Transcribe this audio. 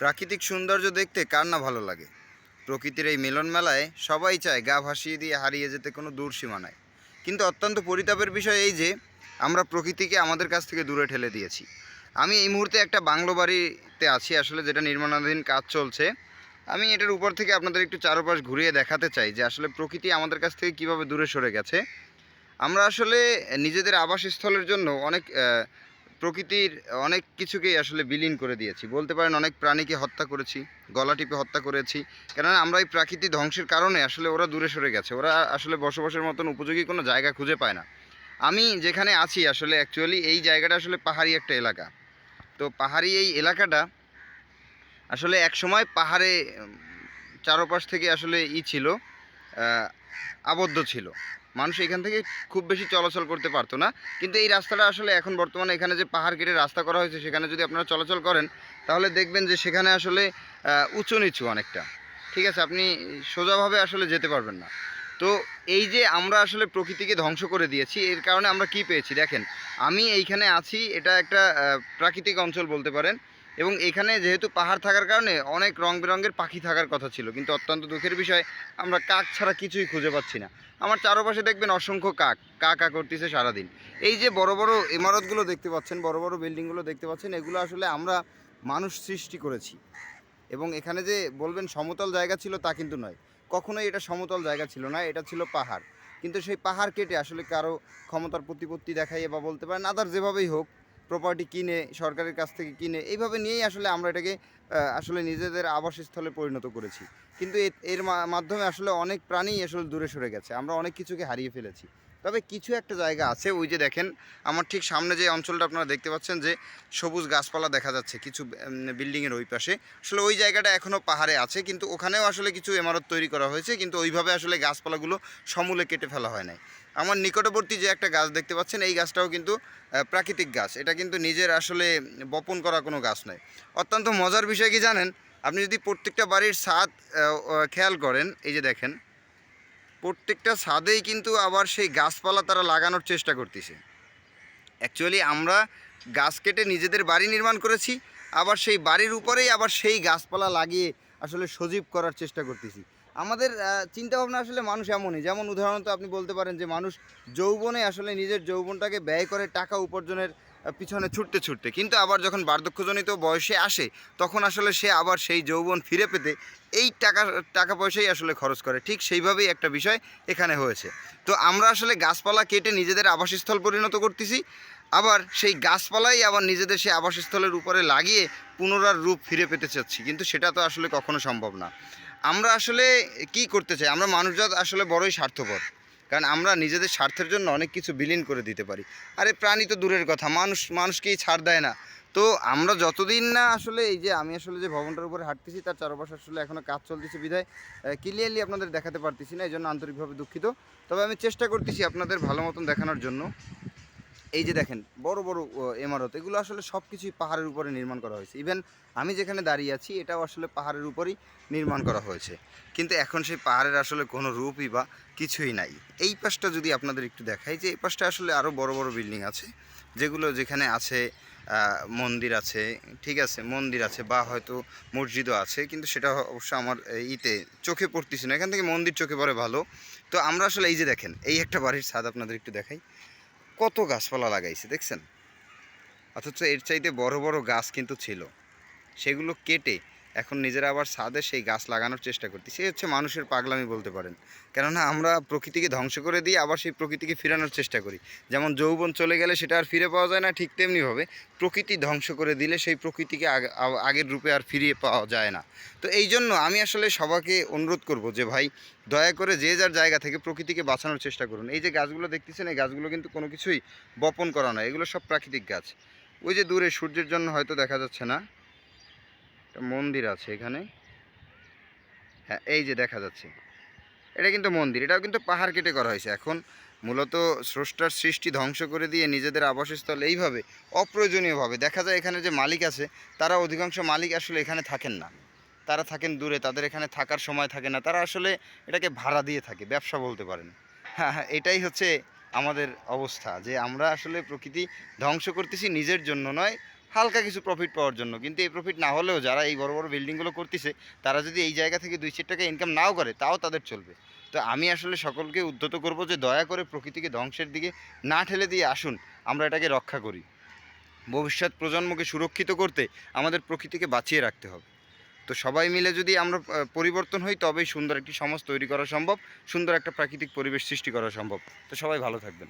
প্রাকৃতিক সৌন্দর্য দেখতে কার না ভালো লাগে? প্রকৃতির এই মিলন মেলায় সবাই চায় গা ভাসিয়ে দিয়ে হারিয়ে যেতে কোনো দূর সীমা নাই। কিন্তু অত্যন্ত পরিতাপের বিষয় এই যে, আমরা প্রকৃতিকে আমাদের কাছ থেকে দূরে ঠেলে দিয়েছি। আমি এই মুহূর্তে একটা বাংলো বাড়িতে আছি আসলে যেটা নির্মাণাধীন কাজ চলছে। আমি এটার উপর থেকে আপনাদের একটু চারপাশ ঘুরিয়ে দেখাতে চাই যে আসলে প্রকৃতি আমাদের কাছ থেকে কীভাবে দূরে সরে গেছে। আমরা আসলে নিজেদের আবাসস্থলের জন্য অনেক প্রকৃতির অনেক কিছুকেই আসলে বিলীন করে দিয়েছি। বলতে পারেন অনেক প্রাণীকে হত্যা করেছি, গলা টিপে হত্যা করেছি। কেননা আমরা এই প্রাকৃতিক ধ্বংসের কারণে আসলে ওরা দূরে সরে গেছে। ওরা আসলে বসবাসের মতন উপযোগী কোনো জায়গা খুঁজে পায় না। আমি যেখানে আছি আসলে অ্যাকচুয়ালি এই জায়গাটা আসলে পাহাড়ি একটা এলাকা। তো পাহাড়ি এই এলাকাটা আসলে এক সময় পাহাড়ে চারপাশ থেকে আসলে ই ছিল আবদ্ধ ছিল। মানুষ এখান থেকে খুব বেশি চলাচল করতে পারতো না। কিন্তু এই রাস্তাটা আসলে এখন বর্তমানে এখানে যে পাহাড় কেটে রাস্তা করা হয়েছে, সেখানে যদি আপনারা চলাচল করেন, তাহলে দেখবেন যে সেখানে আসলে উঁচু নিচু অনেকটা। ঠিক আছে, আপনি সোজাভাবে আসলে যেতে পারবেন না। তো এই যে আমরা আসলে প্রকৃতিকে ধ্বংস করে দিয়েছি, এর কারণে আমরা কি পেয়েছি? দেখেন, আমি এইখানে আছি, এটা একটা প্রাকৃতিক অঞ্চল বলতে পারেন। এবং এখানে যেহেতু পাহাড় থাকার কারণে অনেক রং বেরঙের পাখি থাকার কথা ছিল, কিন্তু অত্যন্ত দুঃখের বিষয়, আমরা কাক ছাড়া কিছুই খুঁজে পাচ্ছি না। আমার চারপাশে দেখবেন অসংখ্য কাক কা কা করতেছে সারাদিন। এই যে বড় বড় ইমারতগুলো দেখতে পাচ্ছেন, বড় বড় বিল্ডিংগুলো দেখতে পাচ্ছেন, এগুলো আসলে আমরা মানুষ সৃষ্টি করেছি। এবং এখানে যে বলবেন সমতল জায়গা ছিল তা কিন্তু নয়। কখনোই এটা সমতল জায়গা ছিল না, এটা ছিল পাহাড়। কিন্তু সেই পাহাড় কেটে আসলে কারও ক্ষমতার প্রতিপত্তি দেখাইয়ে বা বলতে পারেন, আদার যেভাবেই হোক প্রপার্টি কিনে সরকারের কাছ থেকে কিনে এইভাবে নিয়েই আসলে আমরা এটাকে আসলে নিজেদের আবাসস্থলে পরিণত করেছি। কিন্তু এর মাধ্যমে আসলে অনেক প্রাণী আসলে দূরে সরে গেছে। আমরা অনেক কিছুকে হারিয়ে ফেলেছি। তবে কিছু একটা জায়গা আছে, ওই যে দেখেন, আমার ঠিক সামনে যে অঞ্চলটা আপনারা দেখতে পাচ্ছেন যে সবুজ গাছপালা দেখা যাচ্ছে কিছু বিল্ডিংয়ের ওই পাশে। আসলে ওই জায়গাটা এখনও পাহাড়ে আছে, কিন্তু ওখানেও আসলে কিছু ইমারত তৈরি করা হয়েছে, কিন্তু ওইভাবে আসলে গাছপালাগুলো সমূলে কেটে ফেলা হয় নাই। আমার নিকটবর্তী যে একটা গাছ দেখতে পাচ্ছেন, এই গাছটাও কিন্তু প্রাকৃতিক গাছ। এটা কিন্তু নিজের আসলে বপন করা কোনো গাছ নয়। অত্যন্ত মজার কি জানেন? আপনি যদি প্রত্যেকটা বাড়ির ছাদ খেয়াল করেন, এই যে দেখেন, প্রত্যেকটা ছাদেই কিন্তু আবার সেই গাছপালা তারা লাগানোর চেষ্টা করতেছে। অ্যাকচুয়ালি আমরা গাছ কেটে নিজেদের বাড়ি নির্মাণ করেছি, আবার সেই বাড়ির উপরেই আবার সেই গাছপালা লাগিয়ে আসলে সজীব করার চেষ্টা করতেছি। আমাদের চিন্তাভাবনা আসলে মানুষ এমনই। যেমন উদাহরণত আপনি বলতে পারেন যে মানুষ যৌবনে আসলে নিজের যৌবনটাকে ব্যয় করে টাকা উপার্জনের পিছনে ছুটতে ছুটতে। কিন্তু আবার যখন বার্ধক্যজনিত বয়সে আসে, তখন আসলে সে আবার সেই যৌবন ফিরে পেতে এই টাকা টাকা পয়সাই আসলে খরচ করে। ঠিক সেইভাবেই একটা বিষয় এখানে হয়েছে। তো আমরা আসলে গাছপালা কেটে নিজেদের আবাসস্থল পরিণত করতেছি। আবার সেই গাছপালাই আবার নিজেদের সেই আবাসস্থলের উপরে লাগিয়ে পুনরার রূপ ফিরে পেতে চাচ্ছি। কিন্তু সেটা তো আসলে কখনো সম্ভব না। আমরা আসলে কি করতে চাই? আমরা মানুষজাত আসলে বড়ই স্বার্থপর। কারণ আমরা নিজেদের স্বার্থের জন্য অনেক কিছু বিলীন করে দিতে পারি। আরে প্রাণী তো দূরের কথা, মানুষ, মানুষকেই ছাড় দেয় না। তো আমরা যতদিন না আসলে এই যে আমি আসলে যে ভবনটার উপরে হাঁটতেছি, তার চারপাশে আসলে এখনও কাজ চলতেছে বিধায় ক্লিয়ারলি আপনাদের দেখাতে পারতেছি না এই জন্য আন্তরিকভাবে দুঃখিত। তবে আমি চেষ্টা করতেছি আপনাদের ভালো মতন দেখানোর জন্য। এই যে দেখেন, বড় বড় ইমারত, এগুলো আসলে সব কিছুই পাহাড়ের উপরে নির্মাণ করা হয়েছে। ইভেন আমি যেখানে দাঁড়িয়ে আছি, এটাও আসলে পাহাড়ের উপরেই নির্মাণ করা হয়েছে। কিন্তু এখন সেই পাহাড়ের আসলে কোনো রূপই বা কিছুই নাই। এই পাশটা যদি আপনাদের একটু দেখাই যে, এই পাশটা আসলে আরও বড় বড় বিল্ডিং আছে, যেগুলো যেখানে আছে মন্দির আছে, ঠিক আছে, মন্দির আছে বা হয়তো মসজিদও আছে, কিন্তু সেটা অবশ্য আমার ইতে চোখে পড়তেছে না। এখান থেকে মন্দির চোখে পড়ে ভালো। তো আমরা আসলে এই যে দেখেন, এই একটা বাড়ির স্বাদ আপনাদের একটু দেখাই। কত গাছপালা লাগাইছে দেখছেন? অথচ এর চাইতে বড় বড় গাছ কিন্তু ছিল। সেগুলো কেটে এখন নিজেরা আবার ছাদে সেই গাছ লাগানোর চেষ্টা করতেছি। হচ্ছে মানুষের পাগলামি বলতে পারেন। কেননা আমরা প্রকৃতিকে ধ্বংস করে দিয়ে আবার সেই প্রকৃতিকে ফেরানোর চেষ্টা করি। যেমন যৌবন চলে গেলে সেটা আর ফিরে পাওয়া যায় না ঠিক তেমনিভাবে প্রকৃতি ধ্বংস করে দিলে সেই প্রকৃতিকে আগের রূপে আর ফিরিয়ে পাওয়া যায় না। তো এই জন্য আমি আসলে সবাইকে অনুরোধ করব যে ভাই দয়া করে যে যার জায়গা থেকে প্রকৃতিকে বাঁচানোর চেষ্টা করুন। এই যে গাছগুলো দেখতেছেন, এই গাছগুলো কিন্তু কোনো কিছুই বপন করা নয়। এগুলো সব প্রাকৃতিক গাছ। ওই যে দূরে সূর্যের জন্য হয়তো দেখা যাচ্ছে না। মন্দির আছে এখানে। হ্যাঁ এই যে দেখা যাচ্ছে। এটা কিন্তু মন্দির, এটাও কিন্তু পাহাড় কেটে করা হয়েছে। এখন মূলত স্রষ্টার সৃষ্টি ধ্বংস করে দিয়ে নিজেদের আবাসস্থল এইভাবে অপ্রয়োজনীয়ভাবে। দেখা যায় এখানে যে মালিক আছে, তারা অধিকাংশ মালিক আসলে এখানে থাকেন না। তারা থাকেন দূরে, তাদের এখানে থাকার সময় থাকে না। তারা আসলে এটাকে ভাড়া দিয়ে থাকে, ব্যবসা বলতে পারেন। হ্যাঁ হ্যাঁ এটাই হচ্ছে আমাদের অবস্থা, যে আমরা আসলে প্রকৃতি ধ্বংস করতেছি নিজের জন্য নয় হালকা কিছু প্রফিট পাওয়ার জন্য। কিন্তু এই প্রফিট না হলেও যারা এই বড় বড় বিল্ডিংগুলো করতেছে, তারা যদি এই জায়গা থেকে দুই চার টাকা ইনকাম নাও করে, তাও তাদের চলবে। তো আমি আসলে সকলকে উদ্যত করব যে দয়া করে প্রকৃতিকে ধ্বংসের দিকে না ঠেলে দিয়ে আসুন, আমরা এটাকে রক্ষা করি। ভবিষ্যৎ প্রজন্মকে সুরক্ষিত করতে আমাদের প্রকৃতিকে বাঁচিয়ে রাখতে হবে। তো সবাই মিলে যদি আমরা পরিবর্তন হই, তবেই সুন্দর একটি সমাজ তৈরি করা সম্ভব, সুন্দর একটা প্রাকৃতিক পরিবেশ সৃষ্টি করা সম্ভব। তো সবাই ভালো থাকবেন।